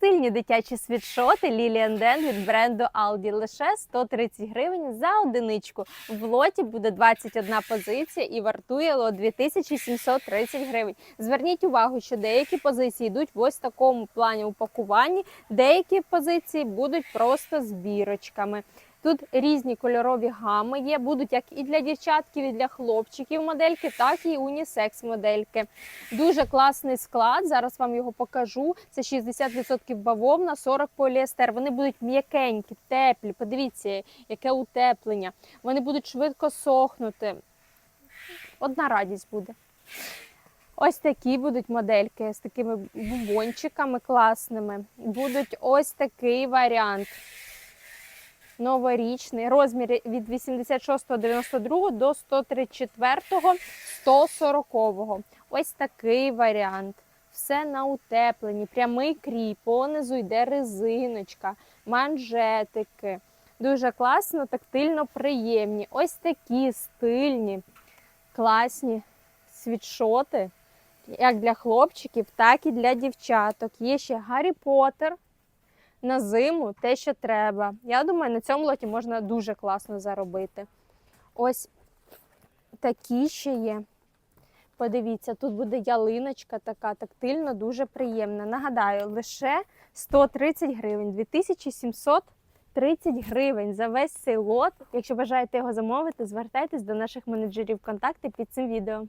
стильні дитячі світшоти Lilian Den від бренду Aldi. Лише 130 гривень за одиничку. В лоті буде 21 позиція і вартує лот 2730 гривень. Зверніть увагу, що деякі позиції йдуть в ось такому плані упакуванні, деякі позиції будуть просто з бірочками. Тут різні кольорові гами є, будуть як і для дівчатків, і для хлопчиків модельки, так і унісекс модельки. Дуже класний склад. Зараз вам його покажу. Це 60% бавовна, 40 поліестер. Вони будуть м'якенькі, теплі. Подивіться, яке утеплення. Вони будуть швидко сохнути. Одна радість буде. Ось такі будуть модельки з такими бубончиками класними. Будуть ось такий варіант. Новорічний розмір від 86-92 до 134-140. Ось такий варіант. Все на утепленні, прямий крій, понизу йде резиночка, манжетики. Дуже класно, тактильно приємні. Ось такі стильні, класні світшоти, як для хлопчиків, так і для дівчаток. Є ще Гаррі Поттер на зиму те, що треба. Я думаю, на цьому лоті можна дуже класно заробити. Ось такі ще є. Подивіться, тут буде ялиночка така, тактильно, дуже приємна. Нагадаю, лише 130 гривень, 2730 гривень за весь цей лот. Якщо бажаєте його замовити, звертайтесь до наших менеджерів контакти під цим відео.